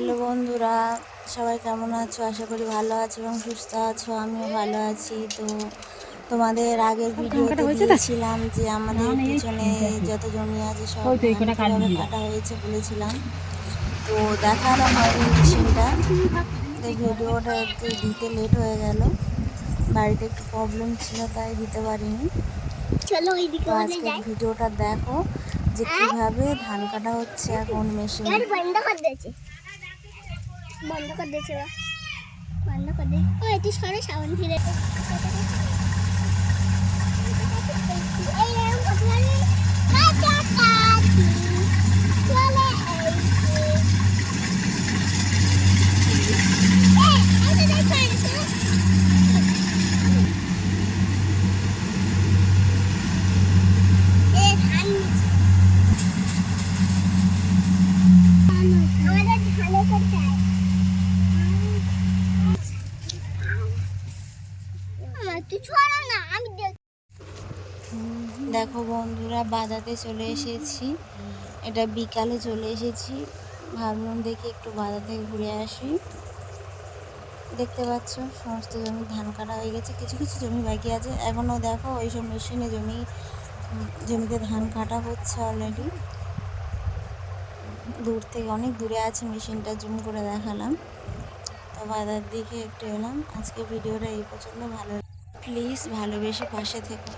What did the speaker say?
Hello বন্ধুরা সবাই কেমন আছো? আশা করি ভালো আছো এবং সুস্থ আছো আমিও ভালো আছি। তো তোমাদের আগের ভিডিওতে দিয়েছিলাম যে আমাদের পিছনে যত জমি আছে সব কাটা হয়েছে বলেছিলাম। তো দেখানো হয়নি মেশিনটা। তো ভিডিওটা একটু দিতে লেট হয়ে গেল। বাড়িতে একটু প্রবলেম ছিল তাই দিতে পারিনি। চলো তো আজকে ভিডিওটা দেখো যে কীভাবে ধান কাটা হচ্ছে আর কোন মেশিন। বন্ধ করে দিয়েছে। বন্ধ করে দিয়েছে ও এটি সরে সাউন্ড ফিরে এই এরকম কতখানি কাছাকাছি চলে এসেছি। এই, এই তো দেখো, এই তো। এই ধান নিচে। আমাদের ধানে কোথায় আমার দেখো বন্ধুরা, বাজাতে চলে এসেছি। এটা বিকালে চলে এসেছি। ভাবলাম দেখি একটু বাজাতে ঘুরে আসি। দেখতে পাচ্ছ, সমস্ত জমি ধান কাটা হয়ে গেছে। কিছু কিছু জমি বাকি আছে। এখনও দেখো, ওইসব মেশিনে জমি, জমিতে ধান কাটা হচ্ছে অলরেডি দূর থেকে অনেক দূরে আছে মেশিনটা, জুম করে দেখালাম। তো বাজার দিকে একটু এলাম। আজকে ভিডিওটা এই পর্যন্ত, ভালো প্লিজ ভালোবেসে পাশে থেকো